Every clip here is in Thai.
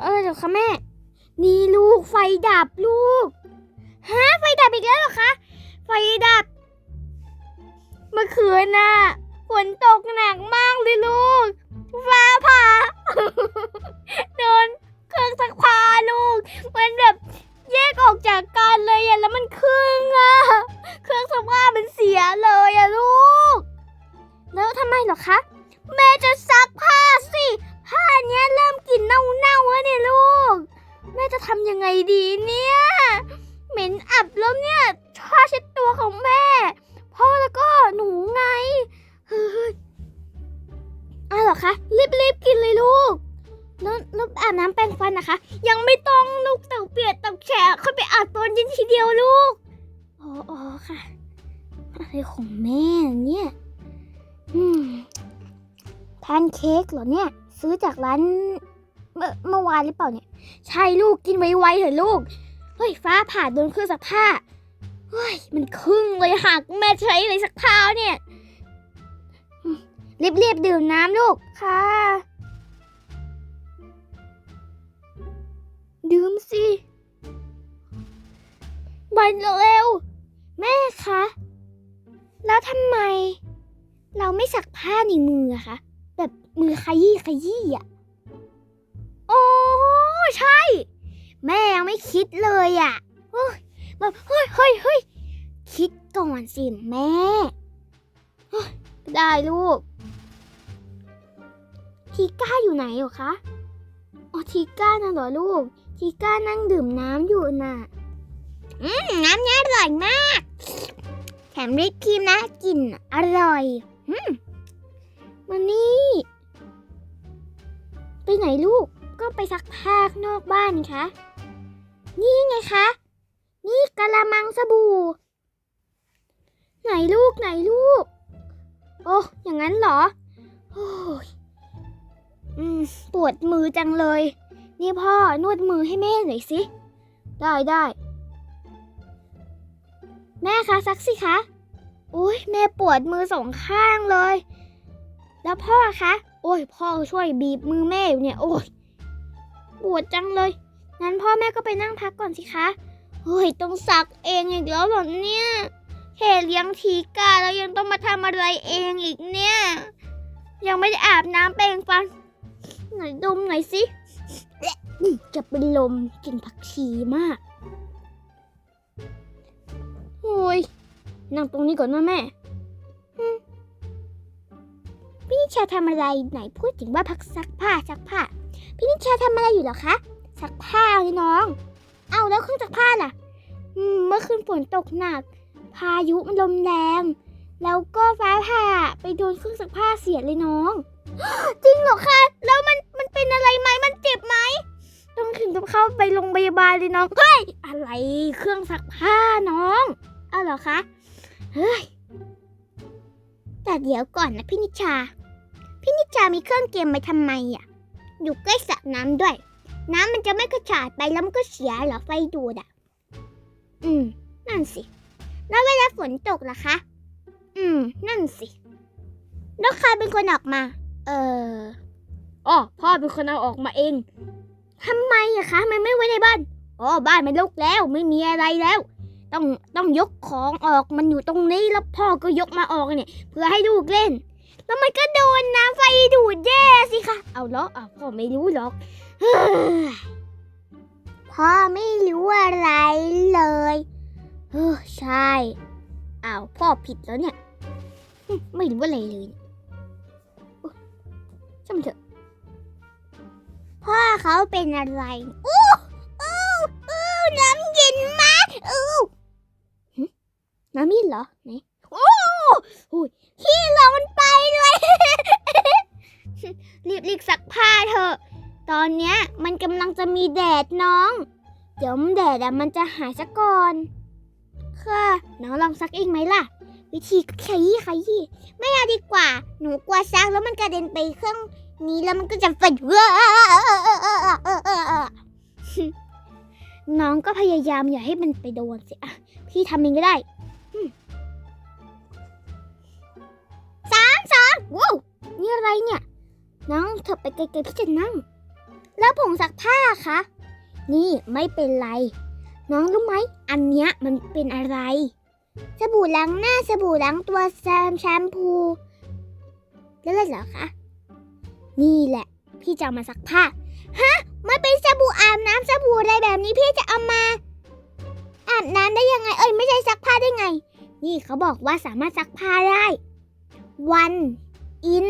เออเดี๋ยวค่ะแม่ นี่ลูกไฟดับลูกฮะไฟดับอีกแล้วเหรอคะ ไฟดับ เมื่อคืนน่ะฝนตกหนักมากเลยลูก ฟ้าผ่าโดนเครื่องซักผ้าลูก มันแบบแยกออกจากกันเลยอะแล้วมันครึ่งอะเครื่องซักผ้ามันเสียเลยอะลูก แล้วทำไมเหรอคะ แม่จะซักผ้าสิ ผ้าเนี้ยเริ่มกลิ่นเน่าๆแล้วเนี่ยลูก แม่จะทำยังไงดีเนี่ย เหม็นอับแล้วเนี่ยผ้าเช็ดตัวของแม่ พ่อแล้วก็หนูไงเฮ้ยอ้าวเหรอคะรีบๆกินเลยลูกแล้วแล้วอาบน้ำแปรงฟันนะคะ ยังไม่ต้องลูกเต่าเปียกเต่าแฉะค่อยไปอาบตอนเย็นทีเดียวลูกอ๋ออ๋อค่ะอะไรของแม่เนี่ย อืมแพนเค้กเหรอเนี่ย ซื้อจากร้านเมื่อเมื่อวานหรือเปล่าเนี่ย ใช่ลูกกินไวๆเถอะลูก เฮ้ย ฟ้าผ่าโดนเครื่องซักผ้า เฮ้ย มันครึ่งเลยหักแม่ใช้เลยสักผ้าเนี่ยอืมรีบๆดื่มน้ำลูกค่ะ ดื่มสิบันเร็ว แม่คะ แล้วทำไม เราไม่สักผ้าในมืออะคะ มือขยี้ขยี้อะ โอ้ใช่ แม่ยังไม่คิดเลยอะเฮ้ยแบบเฮ้ยเฮ้ยเฮ้ยคิดก่อนสิแม่ ได้ลูก ทีก้าอยู่ไหนเหรอคะอ๋อทีก้าน่ะเหรอลูก ทีก้านั่งดื่มน้ำอยู่น่ะ อืมน้ำนี้อร่อยมาก แถมริบครีมนะกลิ่นอร่อย อืมมานี่ ไปไหนลูกก็ไปซักผ้าข้างนอกบ้านนี่คะนี่ไงคะ นี่กะละมังสบู่ ไหนลูกไหนลูก โอ้อย่างนั้นเหรอโอ้ยอืมปวดมือจังเลย นี่พ่อนวดมือให้แม่หน่อยสิ ได้ได้แม่คะซักสิคะโอ้ยแม่ปวดมือสองข้างเลย แล้วพ่อคะ โอ้ยพ่อช่วยบีบมือแม่อยู่เนี่ยโอ้ยปวดจังเลย งั้นพ่อแม่ก็ไปนั่งพักก่อนสิคะเฮ้ยต้องซักเองอีกแล้วเหรอเนี่ยแค่เลี้ยงทีกาแล้วยังต้องมาทำอะไรเองอีกเนี่ย ยังไม่ได้อาบน้ำแปรงฟันไหนดมหน่อยสิจะเป็นลมกลินผักชีมากโอ้ยนั่งตรงนี้ก่อนนะแม่ พี่นิชาทำอะไรไหนพูดถึงว่าพักซักผ้าซักผ้า พี่นิชาทำอะไรอยู่หรอคะซักผ้าไงน้อง เอาแล้วเครื่องซักผ้าล่ะเมื่อคืนฝนตกหนัก พายุมันลมแรง แล้วก็ฟ้าผ่าไปโดนเครื่องซักผ้าเสียเลยน้อง จริงเหรอคะแล้วมันมันเป็นอะไรไหมมันเจ็บไหมต้องถึงกับเข้าไปโรงพยาบาลเลยน้องเฮ้ยอะไรเครื่องซักผ้าน้องเอาเหรอคะเฮ้ยแต่เดี๋ยวก่อนนะพี่นิชา พี่นิชามีเครื่องเกมไปทำไมอะ อยู่ใกล้สระน้ำด้วย น้ำมันจะไม่กระจายไปแล้วมันก็เสียเหรอไฟดูดอะ อืม นั่นสิ แล้วเวลาฝนตกล่ะคะ อืม นั่นสิ แล้วใครเป็นคนออกมา เอออ๋อพ่อเป็นคนเอาออกมาเอง ทำไมอะคะ มันไม่ไว้ในบ้าน อ๋อ บ้านมันลุกแล้ว ไม่มีอะไรแล้ว ต้องต้องยกของออก มันอยู่ตรงนี้แล้วพ่อก็ยกมาออกเนี่ย เพื่อให้ลูกเล่น แล้วมันก็โดนน้ำไฟดูดแย่สิคะ เอาเหรออ้าพ่อไม่รู้หรอกพ่อไม่รู้อะไรเลยเออใช่อ้าวพ่อผิดแล้วเนี่ย ไม่รู้อะไรเลยช่างมันเถอะ พ่อเขาเป็นอะไรอู้อู้อู้น้ำเย็นมากอู้น้ำเย็นเหรอไหนโอ้โหขี้เรามันไป เลยรีบรีบซักผ้าเถอะ ตอนเนี้ยมันกำลังจะมีแดดน้อง เดี๋ยวแดดอะมันจะหายซะก่อน ค่ะน้องลองซักเองไหมล่ะ วิธีขยี้ขยี้ไม่เอาดีกว่า หนูกลัวซักแล้วมันกระเด็นไปเครื่องนี้แล้วมันก็จะฝันว่าน้องก็พยายามอย่าให้มันไปโดนสิอะพี่ทำเองก็ได้ อืมสามสองอะไรเนี่ยน้องเถอะไปไกลๆพี่จะนั่ง แล้วผงซักผ้าคะนี่ไม่เป็นไร น้องรู้ไหมอันเนี้ยมันเป็นอะไร สบู่ล้างหน้าสบู่ล้างตัวแซมแชมพูแล้วอะไรเหรอคะนี่แหละ พี่จะามาซักผ้าฮะมันเป็นสบู่อาบน้ำสบู่อะไรแบบนี้พี่จะเอามาอาบน้ำได้ยังไง เอ้ยไม่ใช่ซักผ้าได้ไง นี่เขาบอกว่าสามารถซักผ้าได้ วัน อิน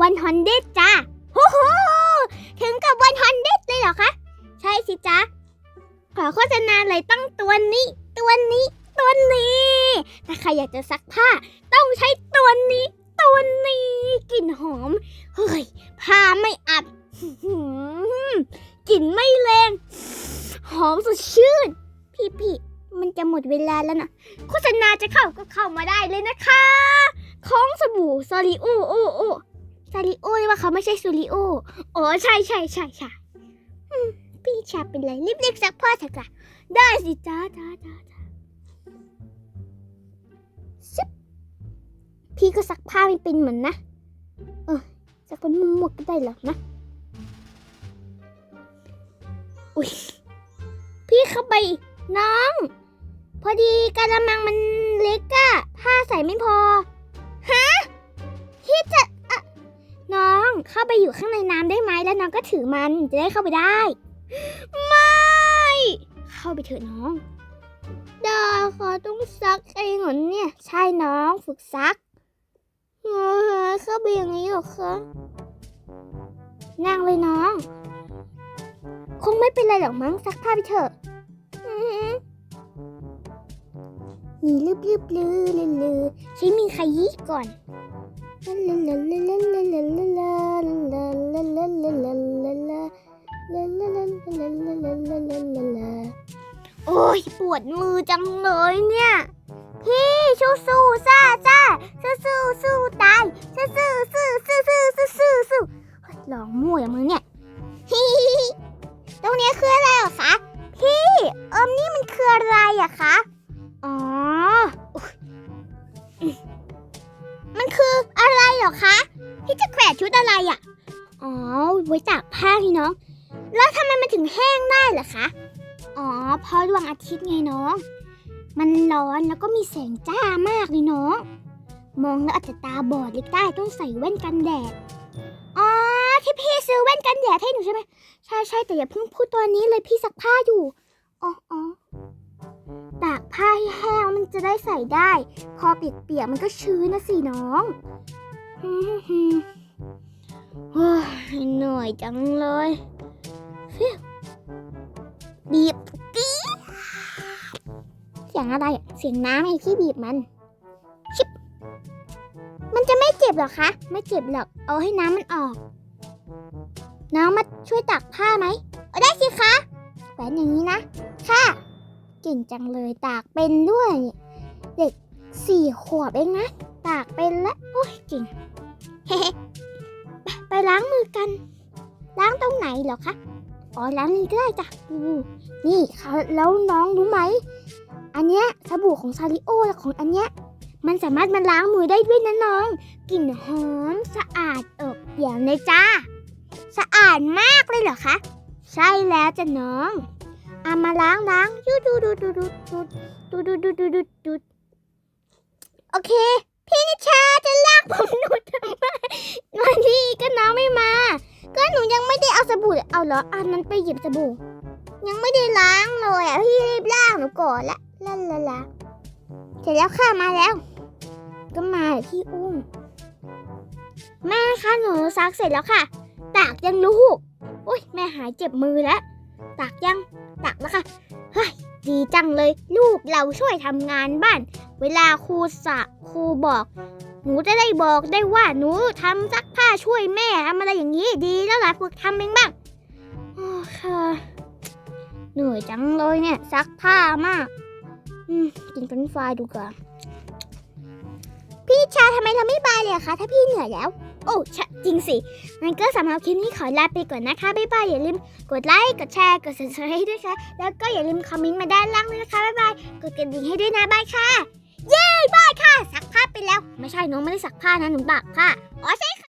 วันฮอนเดจ้าโอ้โหถึงกับวันฮอนเดเลยเหรอคะ ใช่สิจ๊ะขอโฆษณาเลยต้องตัวนี้ ตัวนี้ ตัวนี้ ถ้าใครอยากจะซักผ้า ต้องใช้ตัวนี้ ตัวนี้ กลิ่นหอม เฮ้ย ผ้าไม่อับกลิ่นไม่แรง หอมสดชื่น พี่พี่มันจะหมดเวลาแล้วนะโฆษณาจะเข้าก็เข้ามาได้เลยนะคะ ของสบู่ซาริโอโอโอซาริโอว่าเขาไม่ใช่ซูริโออ๋อใช่ใช่ใช่ใช่พี่ชาเป็นไรรีบๆซักผ้าเถอะค่ะได้สิจ้าจ้าจ้าจ้าซึบพี่ก็ซักผ้าไม่เป็นเหมือนนะ เออซักเป็นมั่วๆก็ได้หรอกนะ อุ้ยพี่เข้าไปน้อง พอดีกระมังมันเล็กอะผ้าใส่ไม่พอ พี่จะอะน้องเข้าไปอยู่ข้างในน้ำได้ไหมแล้วน้องก็ถือมันจะได้เข้าไปได้ ไม่ เข้าไปเถอะน้องดาขอต้องซักเองเหรอเนี่ย ใช่น้องฝึกซักเออเข้าไปอย่างนี้หรอคะนั่งเลยน้อง คงไม่เป็นไรหรอกมั้งซักผ้าไปเถอะหนี่ลืบลืบลือลือลือใช้มีขยี้ก่อน โอ้ยปวดมือจังเลยเนี่ย พี่สู้สู้ซ่าซ่าสู้สู้สู้ตาย แล้วทำไมมันถึงแห้งได้เหรอคะ อ๋อ เพราะดวงอาทิตย์ไงน้อง มันร้อนแล้วก็มีแสงจ้ามากเลยน้อง มองแล้วอาจจะตาบอดเลยได้ต้องใส่แว่นกันแดด อ๋อ ที่พี่ซื้อแว่นกันแดดให้หนูใช่ไหม ใช่ใช่แต่อย่าเพิ่งพูดตอนนี้เลยพี่ซักผ้าอยู่ อ๋ออ๋อตากผ้าให้แห้งมันจะได้ใส่ได้ พอเปียกๆมันก็ชื้นนะสิน้องฮึ่มฮึ่มเหนื่อยจังเลย บีบปี๊เสียงอะไรเสียงน้ำไอ้ที่บีบมัน ชิบ มันจะไม่เจ็บหรอคะ ไม่เจ็บหรอก เอาให้น้ำมันออก น้องมาช่วยตักผ้าไหมเอาได้สิคะแขวนอย่างนี้นะ ค่ะ เก่งจังเลยตากเป็นด้วย เด็กสี่ขวบเองนะ ตากเป็นแล้วโอ้ยเก่งเฮ้ไปล้างมือกัน ล้างตรงไหนเหรอคะ อ๋อล้างนี่ก็ได้จ้ะนี่เขาแล้วน้องรู้ไหม อันเนี้ยสบู่ของซาริโอและของอันเนี้ยมันสามารถมาล้างมือได้ด้วยนะน้อง กลิ่นหอมสะอาดเอิบเปี่ยมเลยจ้า สะอาดมากเลยเหรอคะ ใช่แล้วจ้ะน้องเอามาล้างล้างยูดูดูดูดูดูดูดูดูดูดูดูโอเค พี่นิชาจะลากผมหนูทำไมวันนี้ก็น้องไม่มา ก็หนูยังไม่ได้เอาสบู่เอาเหรออันนั้นไปหยิบสบู่ ยังไม่ได้ล้างเลยอะพี่รีบล้างหนูก่อนละลาลาลาเสร็จแล้วค่ะมาแล้ว ก็มาพี่อุ้มแม่คะหนูซักเสร็จแล้วค่ะ ตากยังลูกโอ้ยแม่หายเจ็บมือแล้วตากยังตากแล้วค่ะเฮ้ยดีจังเลย ลูกเราช่วยทำงานบ้าน เวลาครูสะครูบอก หนูจะได้บอกได้ว่าหนูทำซักผ้าช่วยแม่ทำอะไรอย่างนี้ดีแล้วล่ะฝึกทำเองบ้างโอ้ค่ะเหนื่อยจังเลยเนี่ยซักผ้ามากอืมกินเป็นไฟรายดูก่อนพี่ชาทำไมเราไม่บายเลยคะถ้าพี่เหนื่อยแล้ว โอ้ชจริงสิงั้นก็สำหรับคลิปนี้ขอลาไปก่อนนะคะบ๊ายบายอย่าลืมกดไลค์กดแชร์กด subscribe ให้ด้วยค่ะแล้วก็อย่าลืมคอมเมนต์มาด้านล่างด้วยนะคะบ๊ายบายกดกระดิ่งให้ด้วยนะบายค่ะ เย้บ้าค่ะซักผ้าไปแล้ว ไม่ใช่น้องไม่ได้ซักผ้านะหนูบักผ้าอ๋อใช่ค่ะ